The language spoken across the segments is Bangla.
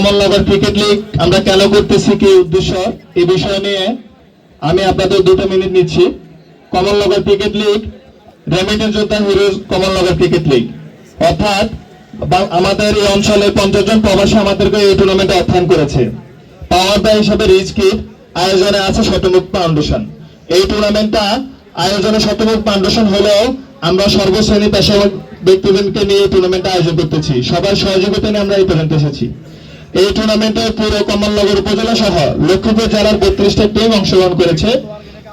কমলনগর ক্রিকেট লিগ আমরা কেন করতেছি কি উদ্দেশ্য? এই বিষয় নিয়ে আমি আপনাদের দুটো মিনিট নিচ্ছি। কমলনগর ক্রিকেট লিগ রেমিটেন্স যোদ্ধা হিরোজ কমলনগর ক্রিকেট লিগ অর্থাৎ আমাদের এই অঞ্চলে পঞ্চাশ জন প্রবাসী আমাদেরকে এই টুর্নামেন্টে অর্থায়ন করেছে। পাওয়ার দা হিসাবে রিচ কিট আয়োজনে আছে শতমুখ ফাউন্ডেশন এই টুর্নামেন্টটা আয়োজনে শতমুখ ফাউন্ডেশন হলেও আমরা সর্বশ্রেণী পেশাগত ব্যক্তিদেরকে নিয়ে এই টুর্নামেন্টটা আয়োজন করতেছি। সবার সহযোগিতা নিয়ে আমরা এই পর্যন্ত এসেছি। এই টুর্নামেন্টে পুরো কমলনগর উপজেলা সহ লক্ষ্মীপুর জেলার বত্রিশটা টিম অংশগ্রহণ করেছে।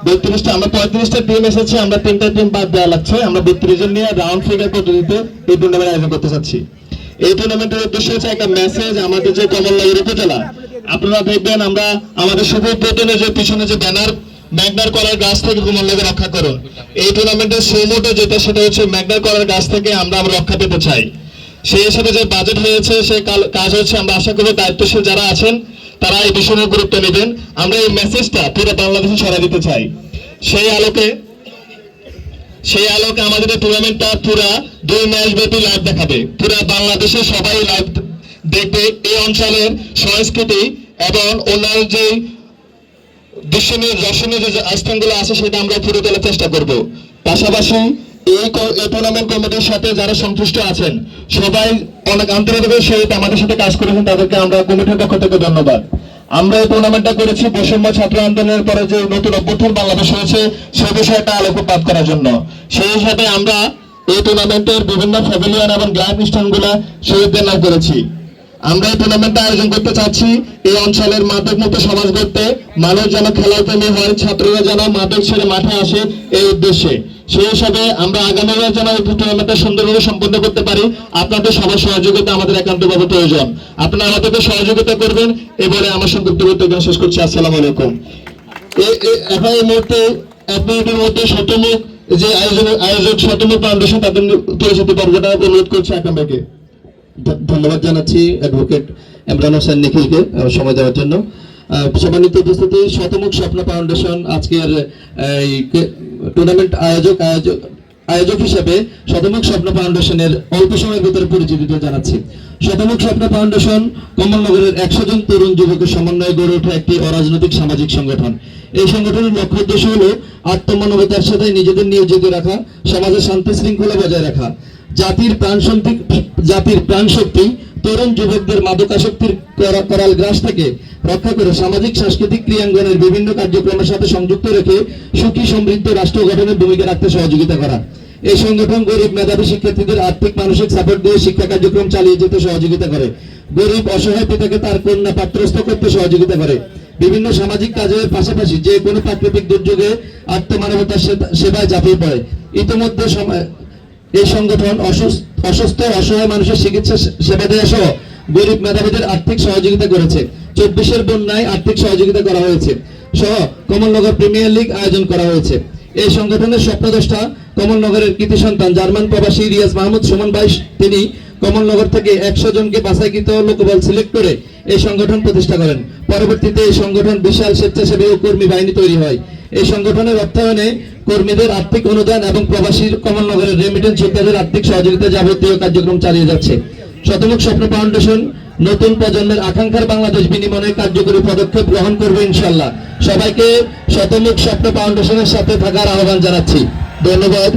বত্রিশটা, আমরা পঁয়ত্রিশটা টিম এসেছে, আমরা তিনটা টিম বাদ দেওয়া লাগছে। আমরা বত্রিশ জন নিয়ে রাউন্ড ফিগার পদ্ধতিতে এই টুর্নামেন্ট আয়োজন করতে চাচ্ছি। এই টুর্নামেন্টের উদ্দেশ্য হচ্ছে একটা মেসেজ আমাদের যে কমলনগর উপজেলা। আপনারা দেখবেন আমরা আমাদের শুভ উদ্বোধনে যে পিছনে যে ব্যানার ম্যাগনার করার গাছ থেকে কমলনগর রক্ষা করুন। এই টুর্নামেন্টের সৌমোটো যেটা, সেটা হচ্ছে ম্যাগনার করার গাছ থেকে আমরা আমরা রক্ষা পেতে চাই। সেই হিসাবে যে বাজেট হয়েছে, সে কাজ হচ্ছে আমরা আশা করব দায়িত্বশীল যারা আছেন, তারা এই বিষয়ে গুরুত্ব নেবেন। আমরা এই মেসেজটা পুরো বাংলাদেশে ছড়া দিতে চাই। সেই আলোকে সেই আলোকে আমাদের এই টুর্নামেন্টটা পুরা দুই ম্যাচ ব্যাপী লাইভ দেখাবে। পুরা বাংলাদেশে সবাই লাইভ দেখবে এই অঞ্চলের সংস্কৃতি এবং অন্যান্য যে দর্শনীয় দর্শনীয় যে স্থানগুলো আছে, সেটা আমরা ফুটে তোলার চেষ্টা করব। পাশাপাশি এই টুর্নামেন্ট কমিটির সাথে যারা সংশ্লিষ্ট আছেন, সবাই অনেক সহিত আমাদের সাথে কাজ করেছেন, তাদেরকে আমরা কমিটির পক্ষ থেকে ধন্যবাদ। আমরা এই টুর্নামেন্টটা করেছি বৈষম্য ছাত্র আন্দোলনের পরে যে নতুন বাংলাদেশ হয়েছে সেই বিষয়টা আলোকপাত করার জন্য। সেই হিসাবে আমরা এই টুর্নামেন্টের বিভিন্ন প্যাভিলিয়ন এবং গ্ল্যান্ড স্থানগুলো শহীদদের নাম করেছি। আমরা এই টুর্নামেন্টটা আয়োজন করতে চাচ্ছি, এই অঞ্চলের মাদক মুক্ত সমাজ করতে মানুষ যেন খেলার প্রেমী হয়, ছাত্ররা যেন মাদক ছেড়ে মাঠে আসে, এই উদ্দেশ্যে। সেই হিসাবে আমরা আগামী যেন এই টুর্নামেন্টটা সুন্দরভাবে সম্পন্ন করতে পারি, আপনাদের সবার সহযোগিতা আমাদের একান্তভাবে প্রয়োজন। আপনারা আমাদেরকে সহযোগিতা করবেন, এবারে আমার সংক্ষিপ্ত বক্তব্য শেষ করছি, আসসালামু আলাইকুম। এখন এই মুহূর্তে এক মিনিটের মধ্যে শতমুখ, যে আয়োজন, আয়োজক শতমুখ ফাউন্ডেশন, তাদের পরিচিতি পর্বটা অনুরোধ করছে আকাম ভাইকে। ধ- ধন্যবাদ জানাচ্ছি অ্যাডভোকেট ইমরান হোসেন নিখিলকে সময় দেওয়ার জন্য। সম্মানিত উপস্থিতি, শতমুখ স্বপ্ন ফাউন্ডেশন আজকের এই টুর্নামেন্ট আয়োজক আয়োজক আয়োজক হিসেবে শতমুখ স্বপ্ন ফাউন্ডেশনের অল্প সময়ের ভিতরে পরিচিতি জানাচ্ছি। শতমুখ স্বপ্ন ফাউন্ডেশন কমলনগরের একশো জন তরুণ যুবকের সমন্বয়ে গড়ে ওঠা একটি অরাজনৈতিক সামাজিক সংগঠন। এই সংগঠনের লক্ষ্য উদ্দেশ্য হলো আত্মমানবতার সাথে নিজেদের নিয়োজিত রাখা সমাজে শান্তি শৃঙ্খলা বজায় রাখা। জাতির প্রাণ শক্তি জাতির প্রাণ শক্তি তরুণ যুবকদের মাদকাসক্তির করাল গ্রাস থেকে রক্ষা করে সামাজিক, সাংস্কৃতিক ক্রিয়াঙ্গনের বিভিন্ন কার্যক্রমের সাথে সংযুক্ত রেখে সুখী, সমৃদ্ধ রাষ্ট্র গঠনের ভূমিকা রাখতে সহযোগিতা করা। এই সংগঠন গরিব, মেধাবী শিক্ষার্থীদের আর্থিক, মানসিক সাপোর্ট দিয়ে শিক্ষা কার্যক্রম চালিয়ে যেতে সহযোগিতা করে। গরিব, অসহায় পিতাকে তার কন্যা পাত্রস্থ করতে সহযোগিতা করে। বিভিন্ন সামাজিক কাজের পাশাপাশি যে কোনো প্রাকৃতিক দুর্যোগে আত্মমানবতার সেবায় ঝাঁপিয়ে পড়ে। ইতিমধ্যে এই সংগঠন অসুস্থ, অসহায় মানুষের চিকিৎসা সেবা দেওয়া সহ গরিব, মেধাবীদের আর্থিক সহযোগিতা করেছে। চব্বিশের বন্যায় আর্থিক সহযোগিতা করা হয়েছে। সহ কমলনগর প্রিমিয়ার লিগ আয়োজন করা হয়েছে। এই সংগঠনের স্বপ্নদ্রষ্টা কমলনগরের কৃতি সন্তান, জার্মান প্রবাসী রিয়াজ মাহমুদ সুমন বাইশ। তিনি কমলনগর থেকে একশো জনকে বাছাইকৃত লোকবল সিলেক্ট করে এই সংগঠন প্রতিষ্ঠা করেন। পরবর্তীতে এই সংগঠন বিশাল স্বেচ্ছাসেবী ও কর্মী বাহিনী তৈরি হয়। এই সংগঠনের অর্থায়নে কর্মীদের আর্থিক অনুদান এবং প্রবাসী কমলনগরের রেমিটেন্স যোদ্ধাদের আর্থিক সহযোগিতা যাবতীয় কার্যক্রম চালিয়ে যাচ্ছে। শতমুখ স্বপ্ন ফাউন্ডেশন নতুন প্রজন্মের আকাঙ্ক্ষার বাংলাদেশ বিনিময়ে কার্যকরী পদক্ষেপ গ্রহণ করবে ইনশাল্লাহ সবাইকে শতমুখ স্বপ্ন ফাউন্ডেশনের সাথে থাকার আহ্বান জানাচ্ছি। ধন্যবাদ।